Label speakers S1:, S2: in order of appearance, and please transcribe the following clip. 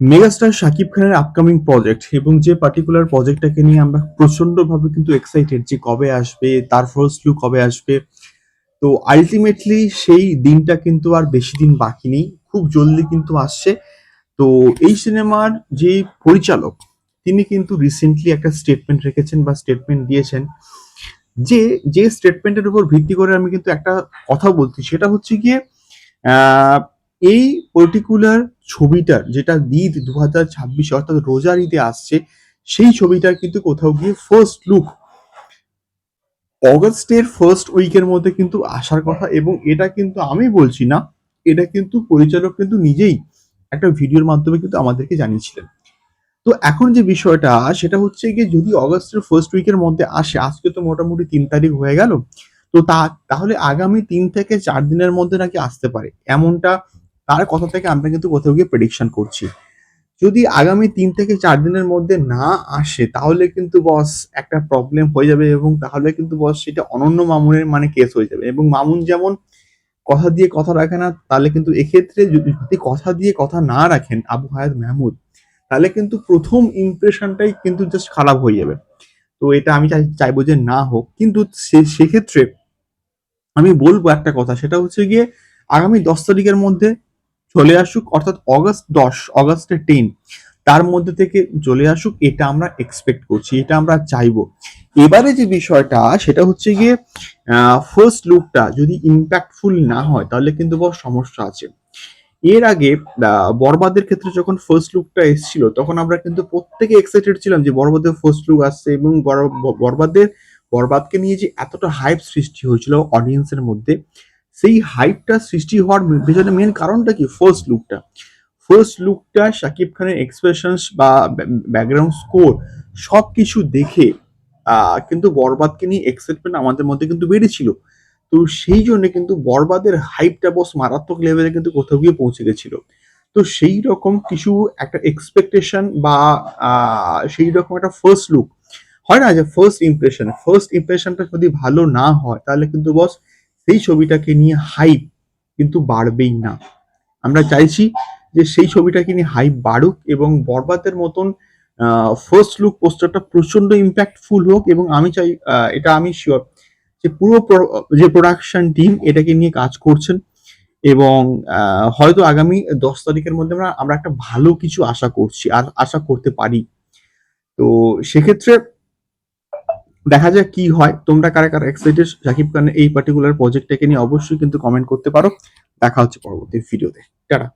S1: Megastar Shakib খানের upcoming project এবং যে পার্টিকুলার প্রজেক্টটাকে নিয়ে আমরা প্রচন্ডভাবে কিন্তু এক্সাইটেড যে কবে আসবে, তার ফার্স্ট লুক কবে আসবে। তো আলটিমেটলি সেই দিনটা কিন্তু আর বেশি দিন বাকি নেই, খুব জলদি কিন্তু আসছে। তো এই সিনেমার যে পরিচালক, তিনি কিন্তু রিসেন্টলি একটা স্টেটমেন্ট রেখেছেন বা স্টেটমেন্ট দিয়েছেন যে যে স্টেটমেন্টের উপর ভিত্তি করে আমি কিন্তু একটা কথা বলছি। সেটা হচ্ছে গিয়ে এই পার্টিকুলার ছবিটার যেটা ঈদ দু হাজার ছাব্বিশে অর্থাৎ রোজার ঈদে আসছে, সেই ছবিটার কিন্তু কোথাও গিয়ে ফার্স্ট লুক অগস্টের ফার্স্ট উইকের মধ্যে কিন্তু আসার কথা এবং এটা কিন্তু আমি বলছি না, এটা কিন্তু পরিচালক কিন্তু নিজেই একটা ভিডিওর মাধ্যমে কিন্তু আমাদেরকে জানিয়েছিলেন। তো এখন যে বিষয়টা, সেটা হচ্ছে গিয়ে যদি অগস্টের ফার্স্ট উইকের মধ্যে আসে, আজকে তো মোটামুটি তিন তারিখ হয়ে গেল, তো তা, তাহলে আগামী তিন থেকে চার দিনের মধ্যে নাকি আসতে পারে। এমনটা তার কথা থেকে আমরা কিন্তু কোথাও গিয়ে প্রেডিকশন করছি। যদি আগামী তিন থেকে চার দিনের মধ্যে না আসে, তাহলে কিন্তু বস একটা প্রবলেম হয়ে যাবে এবং তাহলে কিন্তু বস সেটা অনন্য মামুনের মানে কেস হয়ে যাবে। এবং মামুন যেমন কথা দিয়ে কথা রাখে না, তাহলে কিন্তু এক্ষেত্রে যদি কথা দিয়ে কথা না রাখেন আবু হায়াত মাহমুদ, তাহলে কিন্তু প্রথম ইমপ্রেশনটাই কিন্তু জাস্ট খারাপ হয়ে যাবে। তো এটা আমি চাই- চাইব যে না হোক। কিন্তু সেক্ষেত্রে আমি বলব একটা কথা, সেটা হচ্ছে গিয়ে আগামী দশ তারিখের মধ্যে চলে আসুক, অর্থাৎ অগস্ট দশ অগস্টের টেন তার মধ্যে থেকে চলে আসুক, এটা আমরা এক্সপেক্ট করছি, এটা আমরা চাইব। এবারে যে বিষয়টা, সেটা হচ্ছে গিয়ে ফার্স্ট লুকটা যদি ইম্প্যাক্টফুল না হয়, তাহলে কিন্তু বড় সমস্যা আছে। এর আগে বরবাদের ক্ষেত্রে যখন ফার্স্ট লুকটা এসেছিল, তখন আমরা কিন্তু প্রত্যেকে এক্সাইটেড ছিলাম যে বরবাদের ফার্স্ট লুক আসছে এবং বরবাদের বরবাদকে নিয়ে যে এতটা হাইপ সৃষ্টি হয়েছিল অডিয়েন্সের মধ্যে সেই হাইপটা সৃষ্টি হওয়ার পেছনে মেন কারণটা কি? ফার্স্ট লুকটা ফার্স্ট লুকটা শাকিব খানের এক্সপ্রেশনস বা ব্যাকগ্রাউন্ড স্কোর সব কিছু দেখে কিন্তু বরবাদকে নিয়ে এক্সাইটমেন্ট আমাদের মধ্যে কিন্তু বেড়েছিল। তো সেই জন্য কিন্তু বরবাদের হাইপটা বস মারাত্মক লেভেলে কিন্তু কোথাও গিয়ে পৌঁছে গেছিল। তো সেই রকম কিছু একটা এক্সপেকটেশন বা সেই রকম একটা ফার্স্ট লুক হয় না যে ফার্স্ট ইমপ্রেশন ফার্স্ট ইমপ্রেশনটা যদি ভালো না হয়, তাহলে কিন্তু বস সেই ছবিটাকে নিয়ে হাইপ কিন্তু বাড়বেই না। আমরা চাইছি যে সেই ছবিটাকে নিয়ে হাইপ বাড়ুক এবং বরবাদের মতন ফার্স্ট লুক পোস্টারটা প্রচণ্ড ইম্প্যাক্টফুল হোক এবং আমি চাই এটা আমি শিওর যে পুরো যে প্রোডাকশন টিম এটাকে নিয়ে কাজ করছেন এবং হয়তো আগামী দশ তারিখের মধ্যে আমরা আমরা একটা ভালো কিছু আশা করছি, আর আশা করতে পারি। তো সেক্ষেত্রে দেখা যাক কি হয়। তোমরা কারা কারা এক্সাইটেড সাকিব খানের এই পার্টিকুলার প্রজেক্টটাকে নিয়ে অবশ্যই কিন্তু কমেন্ট করতে পারো। দেখা হচ্ছে পরবর্তী ভিডিওতে টাটা।